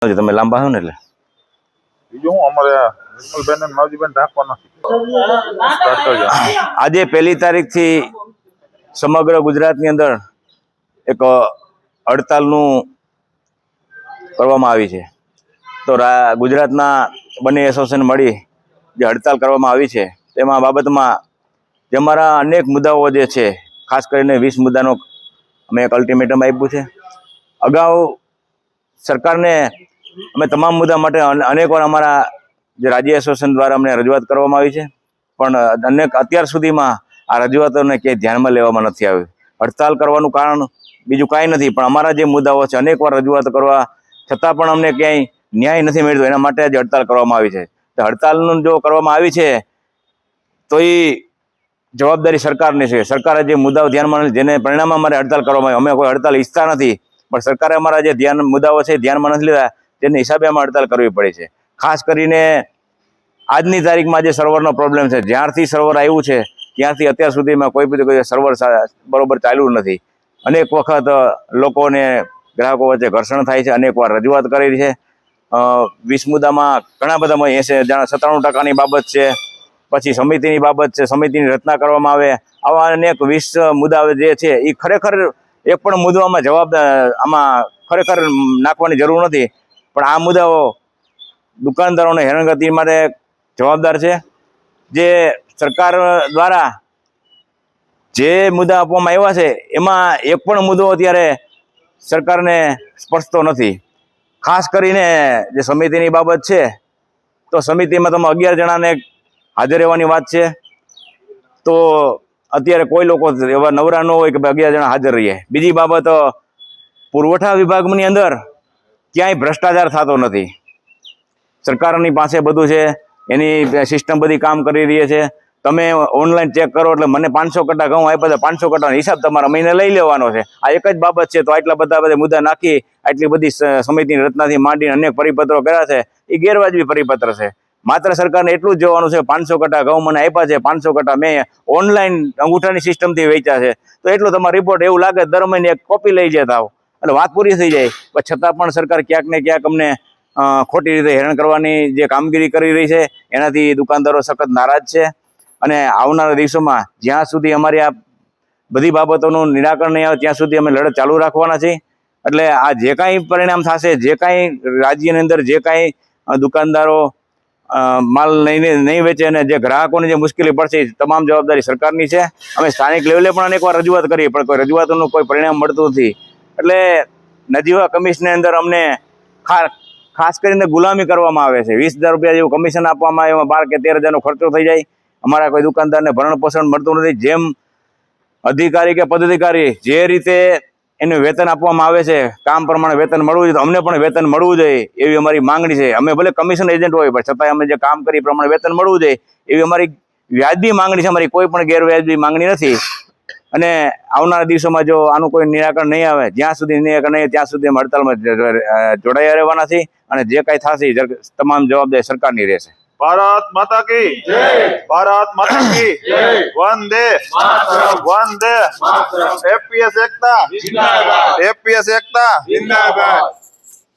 તમે લાંબા હો ને એટલે? બીજું હું અમારે નિર્મલબેન અને માવજીબેન રાખવાના આજે પહેલી તારીખથી સમગ્ર ગુજરાતની અંદર એક હડતાલનું કરવામાં આવી છે. તો ગુજરાતના બંને એસોસિએશન મળી જે હડતાલ કરવામાં આવી છે. તેમાં બાબતમાં જે અમારા અનેક મુદ્દાઓ જે છે ખાસ કરીને વીસ મુદ્દાનો અમે એક અલ્ટિમેટમ આપ્યું છે. અગાઉ સરકારને અમે તમામ મુદ્દા માટે અનેકવાર અમારા જે રાજ્ય એસોસિએશન દ્વારા અમને રજૂઆત કરવામાં આવી છે. પણ, અનેક અત્યાર સુધીમાં આ રજૂઆતોને ક્યાંય ધ્યાનમાં લેવામાં નથી આવ્યું. હડતાલ કરવાનું કારણ બીજું કાંઈ નથી, પણ અમારા જે મુદ્દાઓ છે, અનેકવાર રજૂઆત કરવા છતાં પણ અમને ક્યાંય ન્યાય નથી મળતો એના માટે આજે હડતાલ કરવામાં આવી છે. તો હડતાલનું જો કરવામાં આવી છે, તો એ જવાબદારી સરકારની છે. સરકારે જે મુદ્દાઓ ધ્યાનમાં જેને પરિણામે અમારે હડતાલ કરવામાં આવી. અમે કોઈ હડતાલ ઈચ્છતા નથી, પણ સરકારે અમારા જે ધ્યાન મુદ્દાઓ છે ધ્યાનમાં નથી લીધા. તેને હિસાબે અમે હડતાલ કરવી પડી છે. ખાસ કરીને આજની તારીખમાં જે સર્વરનો પ્રોબ્લેમ છે, જ્યારથી સર્વર આવ્યું છે, ત્યારથી અત્યાર સુધીમાં કોઈ બી સર્વર બરોબર ચાલ્યું નથી. અનેક વખત લોકોને ગ્રાહકો વચ્ચે ઘર્ષણ થાય છે, અનેક વાર રજૂઆત કરી છે. વીસ મુદ્દામાં ઘણા બધામાં એસે જાણે સત્તાણું ટકાની બાબત છે, પછી સમિતિની બાબત છે, સમિતિની રચના કરવામાં આવે. આવા અનેક વીસ મુદ્દા જે છે એ ખરેખર એક પણ મુદ્દામાં જવાબ આમાં ખરેખર નાખવાની જરૂર નથી. પણ આ મુદ્દાઓ દુકાનદારોને હેરાનગતિ માટે જવાબદાર છે. જે સરકાર દ્વારા જે મુદ્દા આપવામાં આવ્યા છે, એમાં એક પણ મુદ્દો અત્યારે સરકારને સ્પર્શતો નથી. ખાસ કરીને જે સમિતિની બાબત છે, તો સમિતિમાં તમે અગિયાર જણાને હાજર રહેવાની વાત છે. તો અત્યારે કોઈ લોકો એવા નવરા ન હોય કે અગિયાર જણા હાજર રહીએ. બીજી બાબત પુરવઠા વિભાગની અંદર ક્યાંય ભ્રષ્ટાચાર થતો નથી. સરકારની પાસે બધું છે, એની સિસ્ટમ બધી કામ કરી રહી છે. તમે ઓનલાઈન ચેક કરો એટલે મને પાંચસો કટ્ટા ઘઉં આપ્યા તો પાંચસો કટ્ટાનો હિસાબ તમારા મહિને લઈ લેવાનો છે. આ એક જ બાબત છે, તો આટલા બધા બધા મુદ્દા નાખી, આટલી બધી સમિતિની રચનાથી માંડીને અનેક પરિપત્રો કર્યા છે, એ ગેરવાજબી પરિપત્ર છે. માત્ર સરકારને એટલું જ જોવાનું છે, પાંચસો કટ્ટા ઘઉં મને આપ્યા છે, પાંચસો કટ્ટા મેં ઓનલાઈન અંગૂઠાની સિસ્ટમથી વેચ્યા છે. તો એટલું તમારો રિપોર્ટ એવું લાગે, દર મહિને એક કોપી લઈ જતા આવો. એટલે વાત પૂરી થઈ જાય. પણ છતાં પણ સરકાર ક્યાંક ને ક્યાંક અમને ખોટી રીતે હેરાન કરવાની જે કામગીરી કરી રહી છે, એનાથી દુકાનદારો સખત નારાજ છે. અને આવનારા દિવસોમાં જ્યાં સુધી અમારી આ બધી બાબતોનું નિરાકરણ નહીં આવે, ત્યાં સુધી અમે લડત ચાલુ રાખવાના છીએ. એટલે આ જે કાંઈ પરિણામ થશે, જે કાંઈ રાજ્યની અંદર જે કાંઈ દુકાનદારો માલ નહીં નહીં વેચે અને જે ગ્રાહકોને જે મુશ્કેલી પડશે તમામ જવાબદારી સરકારની છે. અમે સ્થાનિક લેવલે પણ અનેકવાર રજૂઆત કરી પણ કોઈ રજૂઆતોનું કોઈ પરિણામ મળતું નથી. એટલે નજીવા કમિશનની અંદર અમને ખાસ કરીને ગુલામી કરવામાં આવે છે. વીસ હજાર રૂપિયા જેવું કમિશન આપવામાં આવે, એમાં બાર કે તેર હજારનો ખર્ચો થઈ જાય. અમારા કોઈ દુકાનદારને ભરણ પોષણ મળતું નથી. જેમ અધિકારી કે પદાધિકારી જે રીતે એને વેતન આપવામાં આવે છે, કામ પ્રમાણે વેતન મળવું જોઈએ, તો અમને પણ વેતન મળવું જોઈએ એવી અમારી માંગણી છે. અમે ભલે કમિશન એજન્ટ હોય, પણ છતાંય અમે જે કામ કરી પ્રમાણે વેતન મળવું જોઈએ એવી અમારી વ્યાજબી માંગણી છે. અમારી કોઈ પણ ગેરવ્યાજબી માંગણી નથી. અને આવનારા દિવસોમાં જો આનું કોઈ નિરાકરણ નહીં આવે જ્યાં સુધી નિરાકરણ નહીં ત્યાં સુધી અમે હડતાલમાં જોડાયા રહેવાના છીએ અને જે કાંઈ થશે તમામ જવાબદારી સરકારની રહેશે. ભારત માતા કી ભારત માતા કી વંદે! વંદે! એપીએસ એકતા! એપીએસ એકતા!